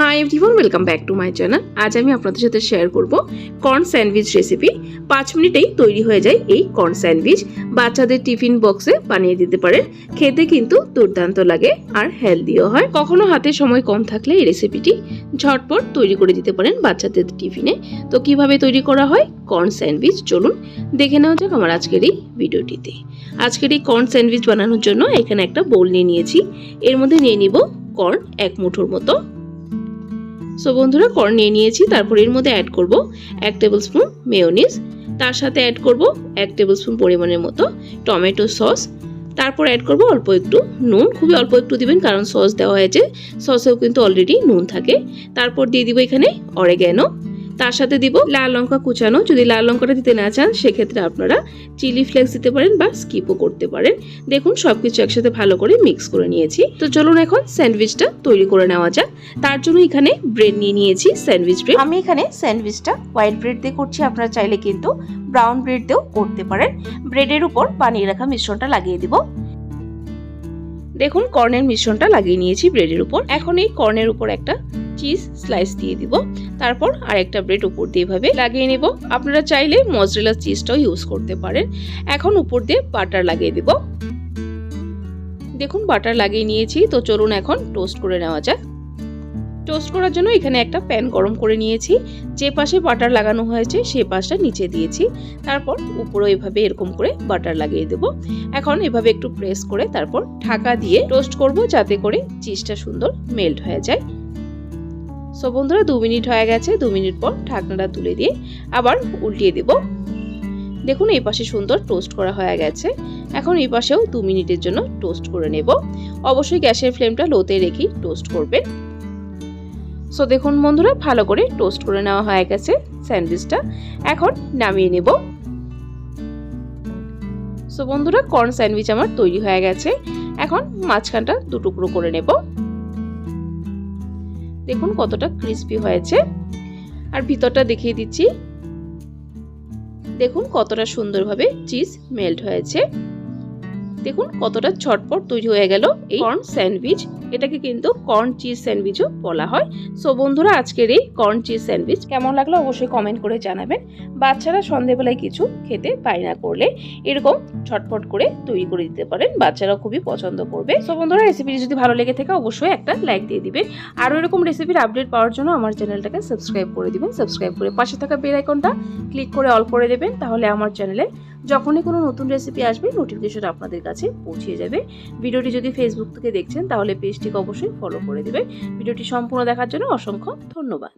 Hi everyone welcome back to my channel আজ আমি আপনাদের সাথে শেয়ার করব কর্ন স্যান্ডউইচ রেসিপি পাঁচ মিনিটেই তৈরি হয়ে যায় এই কর্ন স্যান্ডউইচ বাচ্চাদের টিফিন বক্সে বানিয়ে দিতে পারেন। খেতে কিন্তু দুর্দান্ত লাগে আর হেলদিও হয়। কখনো হাতে সময় কম থাকলে এই রেসিপিটি ঝটপট তৈরি করে দিতে পারেন বাচ্চাদের টিফিনে। তো কীভাবে তৈরি করা হয় কর্ন স্যান্ডউইচ চলুন দেখে নেওয়া যাক আমার আজকের এই ভিডিওটিতে। আজকের এই কর্ন স্যান্ডউইচ বানানোর জন্য এখানে একটা বোল নিয়ে নিয়েছি। এর মধ্যে নিয়ে নিব কর্ন এক মুঠোর মতো। সো বন্ধুরা কর্ন নিয়ে নিয়েছি, তারপর এর মধ্যে অ্যাড করব এক টেবিল স্পুন মেয়োনিজ তার সাথে অ্যাড করব এক টেবিল স্পুন পরিমাণের মতো টমেটো সস তারপর অ্যাড করব অল্প একটু নুন, খুবই অল্প একটু দিবেন, কারণ সস দেওয়া হয়েছে সসেও কিন্তু অলরেডি নুন থাকে, তারপর দিয়ে দিব এখানে অরেগ্যানো তার সাথে দিব লাল লঙ্কা কুচানো। যদি লাল লঙ্কাটা দিতে না চান সেক্ষেত্রে আপনারা চিলি ফ্লেক্স দিতে পারেন বা স্কিপও করতে পারেন। দেখুন সবকিছু একসাথে ভালো করে মিক্স করে নিয়েছি। তো চলুন এখন স্যান্ডউইচটা তৈরি করে নেওয়া যাক। তার জন্য এখানে ব্রেড নিয়ে নিয়েছি স্যান্ডউইচ ব্রেড। আমি এখানে স্যান্ডউইচটা হোয়াইট ব্রেড দিয়ে করছি আপনারা চাইলে কিন্তু ব্রাউন ব্রেড দিয়েও করতে পারেন। ব্রেডের উপর বানিয়ে রাখা মিশ্রণটা লাগিয়ে দিব। দেখুন কর্নের মিশ্রণটা লাগিয়ে নিয়েছি ব্রেডের উপর। এখন এই কর্নের উপর একটা চিজ স্লাইস দিয়ে দিব। তারপর আরেকটা ব্রেড উপর দিয়ে এভাবে লাগিয়ে নেব। আপনারা চাইলে মজরেলা চিজটাও ইউজ করতে পারেন। এখন উপর দিয়ে বাটার লাগিয়ে দিব। দেখুন, বাটার লাগিয়ে নিয়েছি। তো চলুন এখন টোস্ট করে নেওয়া যাক। টোস্ট করার জন্য এখানে একটা প্যান গরম করে নিয়েছি। যে পাশে বাটার লাগানো হয়েছে, সে পাশটা নিচে দিয়েছি। তারপর উপরেও এভাবে এরকম করে বাটার লাগিয়ে দেব। এখন এভাবে একটু প্রেস করে তারপর ঢাকা দিয়ে টোস্ট করব যাতে করে চিজটা সুন্দর মেল্ট হয়ে যায়। সো বন্ধুরা, দু মিনিট হয়ে গেছে, দু মিনিট পর ঢাকনাটা তুলে দিয়ে আবার উল্টিয়ে দেব। দেখুন, এই পাশে সুন্দর টোস্ট করা হয়ে গেছে। এখন এই পাশেও দু মিনিটের জন্য টোস্ট করে নেব। অবশ্যই গ্যাসের ফ্লেমটা লোতে রেখেই টোস্ট করবেন। সো দেখুন বন্ধুরা, ভালো করে টোস্ট করে নেওয়া হয়ে গেছে স্যান্ডউইচটা। এখন নামিয়ে নেব। সো বন্ধুরা, কর্ন স্যান্ডউইচ আমার তৈরি হয়ে গেছে। এখন মাঝখানটা দুটুকরো করে নেব। দেখুন কতটা ক্রিস্পি হয়েছে। আর ভিতরটা দেখিয়ে দিচ্ছি। দেখুন কতটা সুন্দরভাবে চিজ মেল্ট হয়েছে। দেখুন কতটা ছটপট তৈরি হয়ে গেল এই কর্ন স্যান্ডউইচ এটাকে কিন্তু কর্ন চিজ স্যান্ডউইচও বলা হয়। সো বন্ধুরা আজকের এই কর্ন চিজ স্যান্ডউইচ কেমন লাগল অবশ্যই কমেন্ট করে জানাবেন। বাচ্চারা সন্ধেবেলায় কিছু খেতে পায় না করলে এরকম ছটপট করে তৈরি করে দিতে পারেন। বাচ্চারা খুবই পছন্দ করবে। সো বন্ধুরা রেসিপিটি যদি ভালো লেগে থাকে অবশ্যই একটা লাইক দিয়ে দিবেন। আরও এরকম রেসিপির আপডেট পাওয়ার জন্য আমার চ্যানেলটাকে সাবস্ক্রাইব করে দিবেন। সাবস্ক্রাইব করে পাশে থাকা বেল আইকনটা ক্লিক করে অল করে দেবেন। তাহলে আমার চ্যানেলে যখনই কোনো নতুন রেসিপি আসবে নোটিফিকেশন আপনাদের কাছে পৌঁছে যাবে। ভিডিওটি যদি ফেসবুক থেকে দেখছেন, তাহলে পেজটিকে অবশ্যই ফলো করে দেবে। ভিডিওটি সম্পূর্ণ দেখার জন্য অসংখ্য ধন্যবাদ।